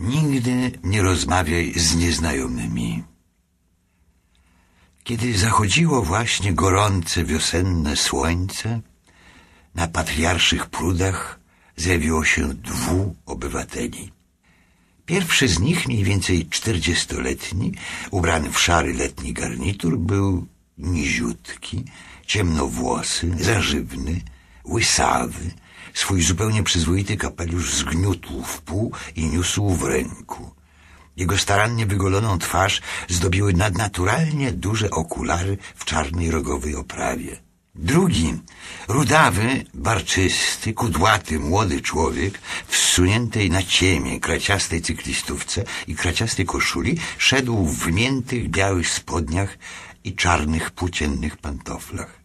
Nigdy nie rozmawiaj z nieznajomymi. Kiedy zachodziło właśnie gorące wiosenne słońce, na patriarszych prudach zjawiło się dwóch obywateli. Pierwszy z nich, mniej więcej czterdziestoletni, ubrany w szary letni garnitur, był niziutki, ciemnowłosy, zażywny, łysawy, swój zupełnie przyzwoity kapelusz zgniótł w pół i niósł w ręku. Jego starannie wygoloną twarz zdobiły nadnaturalnie duże okulary w czarnej rogowej oprawie. Drugi, rudawy, barczysty, kudłaty, młody człowiek w zsuniętej na ciemię kraciastej cyklistówce i kraciastej koszuli szedł w wymiętych białych spodniach i czarnych płóciennych pantoflach.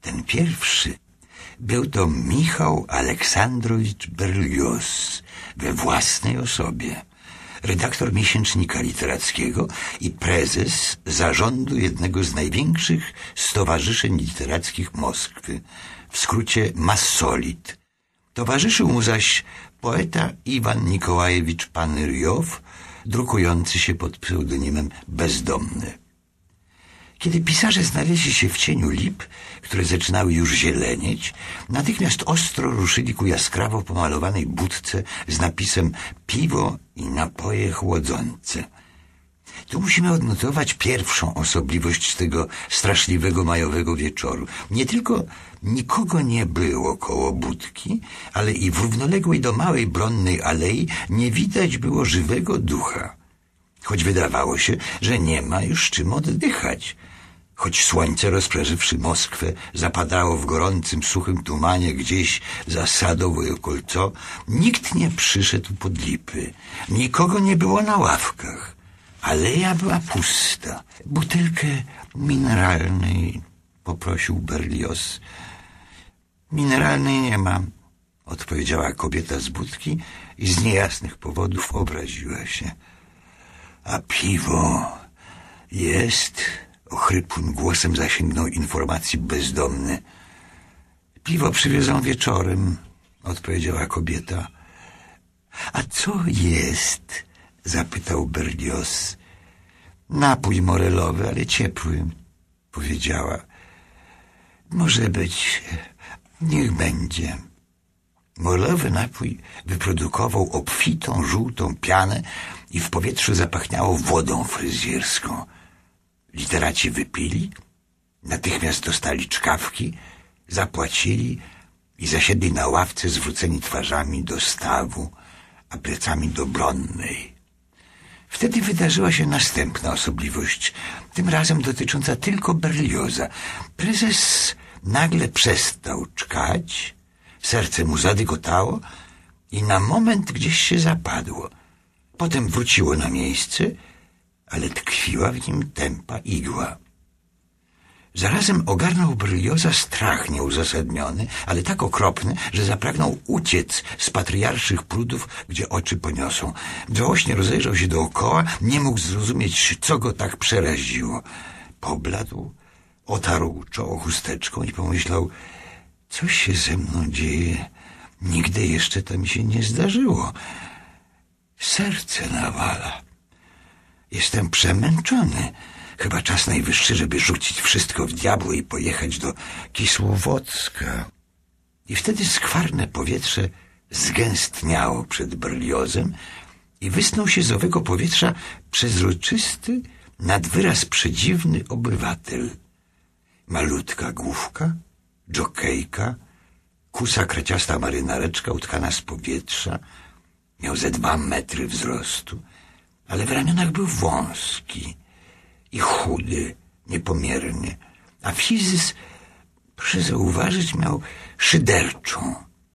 Ten pierwszy był to Michał Aleksandrowicz Berlioz we własnej osobie redaktor miesięcznika literackiego i prezes zarządu jednego z największych stowarzyszeń literackich Moskwy, w skrócie Massolit. Towarzyszył mu zaś poeta Iwan Nikołajewicz Panyrjow, drukujący się pod pseudonimem Bezdomny. Kiedy pisarze znaleźli się w cieniu lip, które zaczynały już zielenieć, natychmiast ostro ruszyli ku jaskrawo pomalowanej budce z napisem piwo i napoje chłodzące. Tu musimy odnotować pierwszą osobliwość tego straszliwego majowego wieczoru. Nie tylko nikogo nie było koło budki, ale i w równoległej do małej bronnej alei nie widać było żywego ducha. Choć wydawało się, że nie ma już czym oddychać. Choć słońce, rozprażywszy Moskwę, zapadało w gorącym, suchym tumanie gdzieś za Sadowo i Kolco, nikt nie przyszedł pod lipy. Nikogo nie było na ławkach. Aleja była pusta. Butelkę mineralnej poprosił Berlioz. Mineralnej nie mam, odpowiedziała kobieta z budki i z niejasnych powodów obraziła się. A piwo jest Ochrypłym głosem zasięgnął informacji bezdomny. Piwo przywiozą wieczorem, odpowiedziała kobieta. A co jest? zapytał Berlioz. Napój morelowy, ale ciepły, powiedziała. Może być, niech będzie. Morelowy napój wyprodukował obfitą, żółtą pianę i w powietrzu zapachniało wodą fryzjerską. Literaci wypili, natychmiast dostali czkawki, zapłacili i zasiedli na ławce zwróceni twarzami do stawu, a plecami do bronnej. Wtedy wydarzyła się następna osobliwość, tym razem dotycząca tylko Berlioza. Prezes nagle przestał czkać, serce mu zadygotało i na moment gdzieś się zapadło. Potem wróciło na miejsce ale tkwiła w nim tępa igła. Zarazem ogarnął Brylioza strach nieuzasadniony, ale tak okropny, że zapragnął uciec z patriarszych prudów, gdzie oczy poniosą. Żałośnie rozejrzał się dookoła, nie mógł zrozumieć, co go tak przeraziło. Pobladł, otarł czoło chusteczką i pomyślał, coś się ze mną dzieje. Nigdy jeszcze to mi się nie zdarzyło. Serce nawala. Jestem przemęczony. Chyba czas najwyższy, żeby rzucić wszystko w diabło i pojechać do Kisłowocka. I wtedy skwarne powietrze zgęstniało przed Berliozem i wysnuł się z owego powietrza przezroczysty, nad wyraz przedziwny obywatel. Malutka główka, dżokejka, kusa kraciasta marynareczka utkana z powietrza, miał ze dwa metry wzrostu, ale w ramionach był wąski i chudy niepomiernie, a fizys, proszę zauważyć, miał szyderczą,